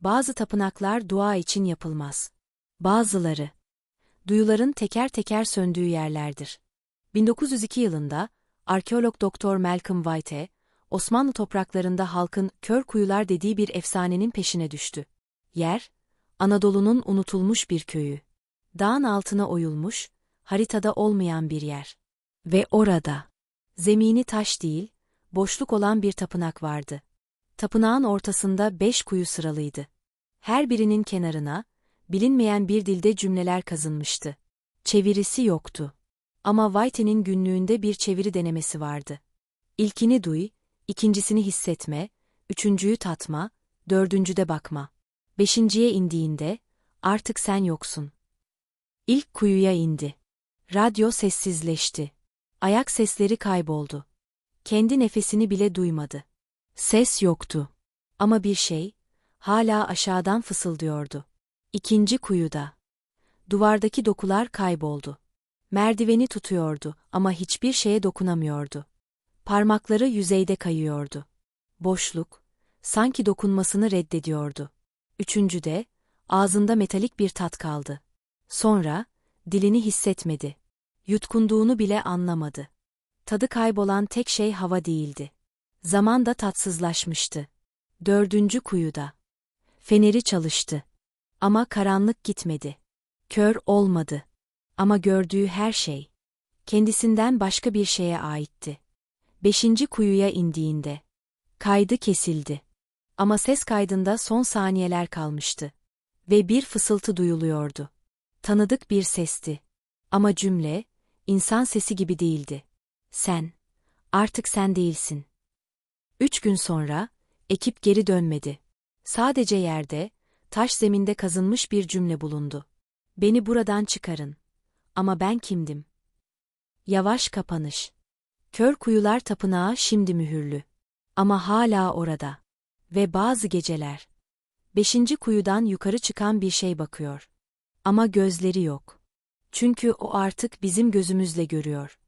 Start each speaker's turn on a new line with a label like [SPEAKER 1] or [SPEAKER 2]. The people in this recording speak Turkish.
[SPEAKER 1] Bazı tapınaklar dua için yapılmaz. Bazıları, duyuların teker teker söndüğü yerlerdir. 1902 yılında, arkeolog Doktor Malcolm White, Osmanlı topraklarında halkın kör kuyular dediği bir efsanenin peşine düştü. Yer, Anadolu'nun unutulmuş bir köyü. Dağın altına oyulmuş, haritada olmayan bir yer. Ve orada, zemini taş değil, boşluk olan bir tapınak vardı. Tapınağın ortasında beş kuyu sıralıydı. Her birinin kenarına, bilinmeyen bir dilde cümleler kazınmıştı. Çevirisi yoktu. Ama White'nin günlüğünde bir çeviri denemesi vardı. İlkini duy, ikincisini hissetme, üçüncüyü tatma, dördüncüde bakma. Beşinciye indiğinde, artık sen yoksun. İlk kuyuya indi. Radyo sessizleşti. Ayak sesleri kayboldu. Kendi nefesini bile duymadı. Ses yoktu. Ama bir şey, hala aşağıdan fısıldıyordu. İkinci kuyuda. Duvardaki dokular kayboldu. Merdiveni tutuyordu ama hiçbir şeye dokunamıyordu. Parmakları yüzeyde kayıyordu. Boşluk, sanki dokunmasını reddediyordu. Üçüncüde, ağzında metalik bir tat kaldı. Sonra, dilini hissetmedi. Yutkunduğunu bile anlamadı. Tadı kaybolan tek şey hava değildi. Zaman da tatsızlaşmıştı. Dördüncü kuyuda. Feneri çalıştı. Ama karanlık gitmedi. Kör olmadı. Ama gördüğü her şey, kendisinden başka bir şeye aitti. Beşinci kuyuya indiğinde, kaydı kesildi. Ama ses kaydında son saniyeler kalmıştı. Ve bir fısıltı duyuluyordu. Tanıdık bir sesti. Ama cümle, insan sesi gibi değildi. Sen, artık sen değilsin. Üç gün sonra, ekip geri dönmedi. Sadece yerde, taş zeminde kazınmış bir cümle bulundu. Beni buradan çıkarın. Ama ben kimdim? Yavaş kapanış. Kör kuyular tapınağı şimdi mühürlü. Ama hala orada. Ve bazı geceler. Beşinci kuyudan yukarı çıkan bir şey bakıyor. Ama gözleri yok. Çünkü o artık bizim gözümüzle görüyor.